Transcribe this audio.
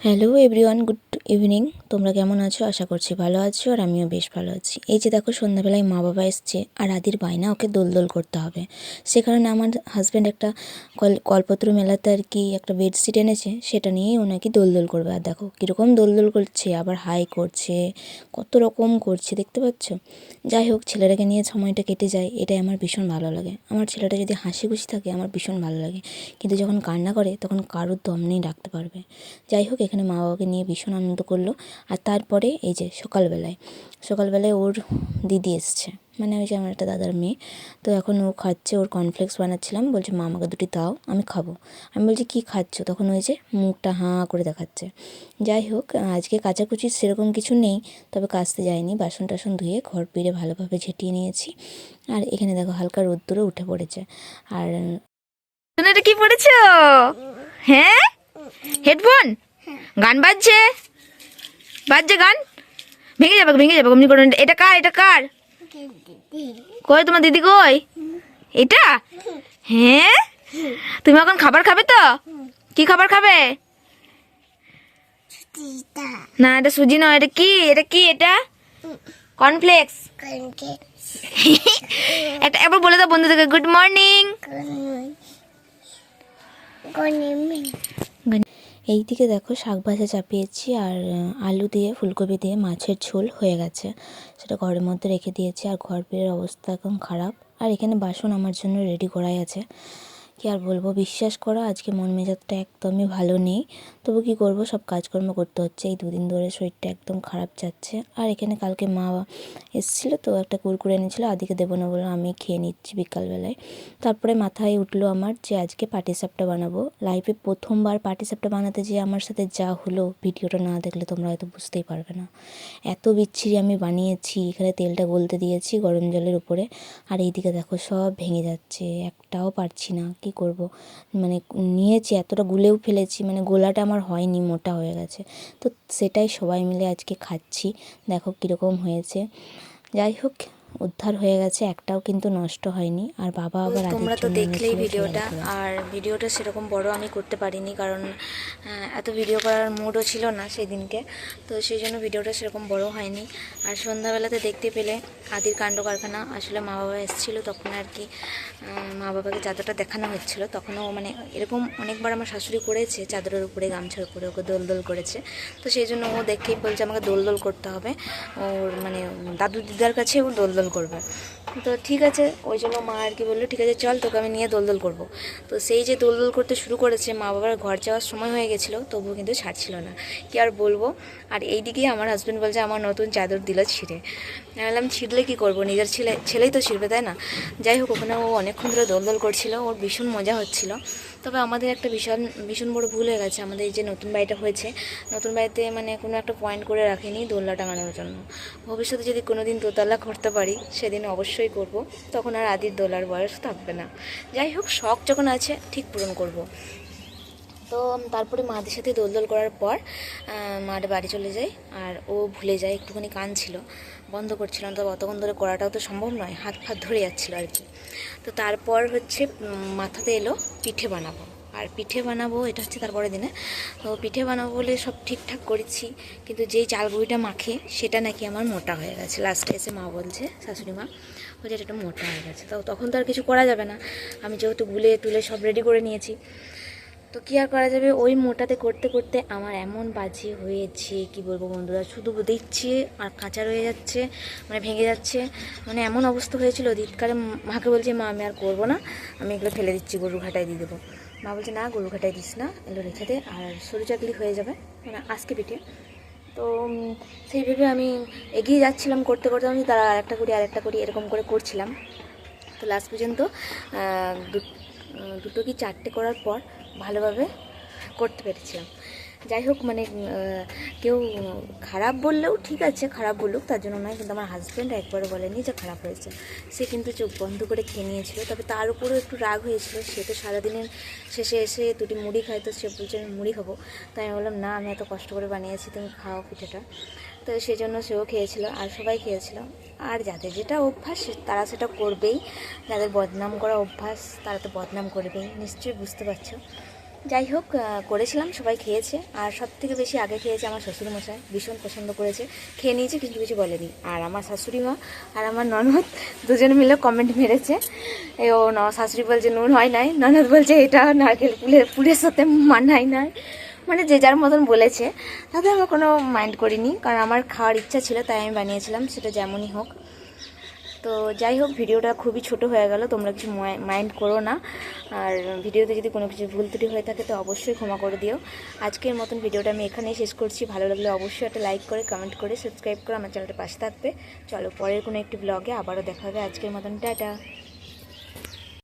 Hello everyone good evening, তোমরা কেমন আছো? আশা করছি ভালো আছো আর আমিও বেশ ভালো আছি। এই যে দেখো, সন্ধ্যাবেলায় মা বাবা এসছে আর আদির বায়না, ওকে দোলদোল করতে হবে। সে কারণে আমার হাজব্যান্ড একটা কল কলপত্র মেলাতে আর কি একটা বেডশিট এনেছে, সেটা নিয়েই ও নাকি দোলদোল করবে। আর দেখো, কীরকম দোলদোল করছে, আবার হাই করছে, কত রকম করছে, দেখতে পাচ্ছ? যাই হোক, ছেলেটাকে নিয়ে সময়টা কেটে যায়, এটাই আমার ভীষণ ভালো লাগে। আমার ছেলেটা যদি হাসি খুশি থাকে, আমার ভীষণ ভালো লাগে। কিন্তু যখন কান্না করে, তখন কারোর দম নেই ডাকতে পারবে। যাই হোক, এখানে মা বাবাকে নিয়ে ভীষণ আনন্দ করল। আর তারপরে এই যে সকালবেলায় সকালবেলায় ওর দিদি এসছে। মানে ওই যে আমার একটা দাদার মেয়ে। তো এখন ও খাচ্ছে, ওর কর্নফ্লেক্স বানাচ্ছিলাম। বলছে, মা, আমাকে দুটি দাও, আমি খাব। আমি বলছি, কী খাচ্ছ? তখন ওই যে মুখটা হাঁ করে দেখাচ্ছে। যাই হোক, আজকে কাচাকুচি সেরকম কিছু নেই, তবে কাচতে যায়নি বাসন টাসন ধুয়ে ঘর পিড়ে ভালোভাবে ঝেঁটিয়ে নিয়েছি। আর এখানে দেখো, হালকা রোদ্দুরে উঠে পড়েছে। আর কি পড়েছ? হ্যাঁ? হেডফোন? গান বাজছে? বাজছে গান। ভেঙে যাবে ভেঙে যাবে অমনি করে এটা কার এটা কার? কই তোমার দিদি কই? এটা? হ্যাঁ? তুমি এখন খাবার খাবে তো? কি খাবার খাবে? না এটা সুজি নয় এটা কি? এটা কি এটা? কর্নফ্লেক্স। একটা একবার বলে দাও বন্ধুদেরকে গুড মর্নিং। এই দিকে দেখো শাক ভাজা চাপিয়েছি আর আলু দিয়ে, ফুলকপি দিয়ে মাছের ঝোল হয়ে গেছে। সেটা ঘরের মধ্যে রেখে দিয়েছি আর ঘর বের অবস্থা এখন খারাপ। আর এখানে বাসন আমার জন্য রেডি করাই আছে। কি আর বলব? বিশ্বাস করো, আজকে মন মেজাজটা একদমই ভালো নেই। তবু কি করব? সব কাজকর্ম করতে হচ্ছে। এই দুদিন ধরে শরীরটা একদম খারাপ যাচ্ছে। আর এখানে কালকে মা এসেছিল তো, একটা কুরকুরে এনেছিলো। আদিকে দেবো না বলে আমি খেয়ে নিচ্ছি বিকালবেলায়। তারপরে মাথায় উঠল আমার যে আজকে পাটিসাপটা বানাবো। লাইফে প্রথমবার পাটিসাপটা বানাতে যেয়ে আমার সাথে যা হলো, ভিডিওটা না দেখলে তোমরা হয়তো বুঝতেই পারবে না। এত বিচ্ছিরি আমি বানিয়েছি, এখানে তেলটা গলতে দিয়েছি গরম জলের উপরে। আর এইদিকে দেখো সব ভেঙে যাচ্ছে, একটাও পারছি না। কি করব। মানে নিয়েছি, এতটা গুলেও ফেলেছি মানে গোলাটা আমার হয়নি, মোটা হয়ে গেছে। তো সেটাই সবাই মিলে আজকে খাচ্ছি। দেখো কীরকম হয়েছে। যাই হোক উদ্ধার হয়ে গেছে একটাও কিন্তু নষ্ট হয়নি। আর বাবা আবার তোমরা তো দেখলেই ভিডিওটা। আর ভিডিওটা সেরকম বড় আমি করতে পারিনি কারণ এত ভিডিও করার মুডও ছিল না সেই দিনকে তো সেই জন্য ভিডিওটা সেরকম বড় হয়নি। আর সন্ধ্যাবেলাতে দেখতে পেলে আদির কাণ্ড কারখানা। আসলে মা বাবা এসেছিল তখন আর কি মা বাবাকে চাদরটা দেখানো হচ্ছিল। তখনও মানে এরকম অনেকবার আমার শাশুড়ি করেছে চাদরের উপরে গামছার উপরে ওকে দোল দোল করেছে। তো সেই জন্য ও দেখেই বলছে আমাকে দোল দোল করতে হবে। ওর মানে দাদু দিদার কাছে ও দোল দোল করবে। তো ঠিক আছে, ওই জন্য মা আর কি বলল, ঠিক আছে, চল তোকে আমি নিয়ে দোলদোল করব। তো সেই যে দোলদোল করতে শুরু করেছে মা বাবার ঘর যাওয়ার সময় হয়ে গেছিল, তবুও কিন্তু ছাড়ছিল না। কি আর বলব? আর এই দিকেই আমার হাজব্যান্ড বলছে, আমার নতুন চাদর দিল ছিঁড়ে। আমি বললাম, ছিঁড়লে কী করব? নিজের ছেলে, ছেলেই তো ছিঁড়বে, তাই না? যাই হোক, ওখানে ও অনেকক্ষণ ধরে দোলদোল করছিল, ওর ভীষণ মজা হচ্ছিল। তবে আমাদের একটা ভীষণ ভীষণ বড় ভুল হয়ে গেছে, আমাদের এই যে নতুন বাড়িটা হয়েছে, নতুন বাড়িতে মানে কোনো একটা পয়েন্ট করে রাখিনি দোলনা টাঙানোর জন্য। ভবিষ্যতে যদি কোনো দিন দোতলা করতে পারি সেদিন অবশ্যই করব। তখন আর আদির দোলার বয়স থাকবে না। যাই হোক, শখ যখন আছে, ঠিক পূরণ করব। তো তারপরে মাদের সাথে দোলদোল করার পর মার বাড়ি চলে যায় আর ও ভুলে যায়, একটুখানি কান ছিল বন্ধ করছিলাম তো অতক্ষণ ধরে করাটাও তো সম্ভব নয় হাত ফাত ধরে যাচ্ছিল আর কি। তো তারপর হচ্ছে মাথাতে এলো, পিঠে বানাবো। আর পিঠে বানাবো, এটা হচ্ছে তারপরের দিনে। তো পিঠে বানাবো বলে সব ঠিকঠাক করেছি, কিন্তু যেই চাল গুঁড়িটা মাখে, সেটা নাকি আমার মোটা হয়ে গেছে। লাস্টে এসে মা বলছে, শাশুড়ি মা, বলছে এটা মোটা হয়ে গেছে। তো তখন তো আর কিছু করা যাবে না। আমি যেহেতু গুলে তুলে সব রেডি করে নিয়েছি। তো কী আর করা যাবে? ওই মোটাতে করতে করতে আমার এমন বাজি হয়েছে, কি বলব বন্ধুরা, শুধু দিচ্ছি আর কাঁচা রয়ে যাচ্ছে মানে ভেঙে যাচ্ছে। মানে এমন অবস্থা হয়েছিল দিতকালে মাকে বলছে, মা, আমি আর করব না, আমি এগুলো ফেলে দিচ্ছি গরু ঘাটায় দিয়ে দেবো। মা বলছে, না গরু ঘাটায় দিস না এগুলো রেখে দে, আর সরু চাকলি হয়ে যাবে। মানে আজকে পিঠে তো সেই ভেবে আমি এগিয়ে যাচ্ছিলাম করতে করতে, আমি তারা আরেকটা করি আরেকটা করি, এরকম করে করছিলাম। তো লাস্ট পর্যন্ত দুটো কি চারটে করার পর ভালোভাবে করতে পেরেছিলাম। যাই হোক মানে কেউ খারাপ বললেও ঠিক আছে, খারাপ বলুক, তার জন্য নয়, কিন্তু আমার হাজব্যান্ড একবারও বলেনি যে খারাপ হয়েছে। সে কিন্তু চোখ বন্ধ করে খেয়ে নিয়েছিল, তবে তার উপরেও একটু রাগ হয়েছিল। সে তো সারাদিনের শেষে এসে দুটি মুড়ি খায়, তো সে বলছে, আমি মুড়ি খাব। তাই আমি বললাম, না, আমি এত কষ্ট করে বানিয়েছি, তুমি খাও পিঠেটা। তো সেই জন্য সেও খেয়েছিল, আর সবাই খেয়েছিল। আর যাদের যেটা অভ্যাস তারা সেটা করবেই। যাদের বদনাম করা অভ্যাস, তারা তো বদনাম করবেই, নিশ্চয়ই বুঝতে পারছ? যাই হোক করেছিলাম, সবাই খেয়েছে। আর সব থেকে বেশি আগে খেয়েছে আমার শ্বশুর মশাই ভীষণ পছন্দ করেছে। খেয়ে নিয়েছে কিছু কিছু বলেনি। আর আমার শাশুড়ি মা আর আমার ননদ দুজনে মিলে কমেন্ট মেরেছে। ও ন, শাশুড়ি বলছে, নুন হয় নাই। ননদ বলছে, এটা নারকেল পুলের পুরের সাথে মানায় নাই। মানে যে যার মতন বলেছে। তাতে আমার কোনো মাইন্ড করিনি, কারণ আমার খাওয়ার ইচ্ছা ছিল, তাই আমি বানিয়েছিলাম, সেটা যেমনই হোক। তো যাই হোক, ভিডিওটা খুবই ছোট হয়ে গেল, তোমরা কিছু মাইন্ড করো না। আর ভিডিওতে যদি কোনো কিছু ভুল ত্রুটি হয়ে থাকে, তো অবশ্যই ক্ষমা করে দিও। আজকের মতন ভিডিওটা আমি এখানেই শেষ করছি। ভালো লাগলে অবশ্যই একটা লাইক করে কমেন্ট করে সাবস্ক্রাইব করে আমার চ্যানেলটা পাশে থাকবে। চলো, পরের কোনো একটি ব্লগে আবারও দেখা হবে। আজকের মতন, টাটা।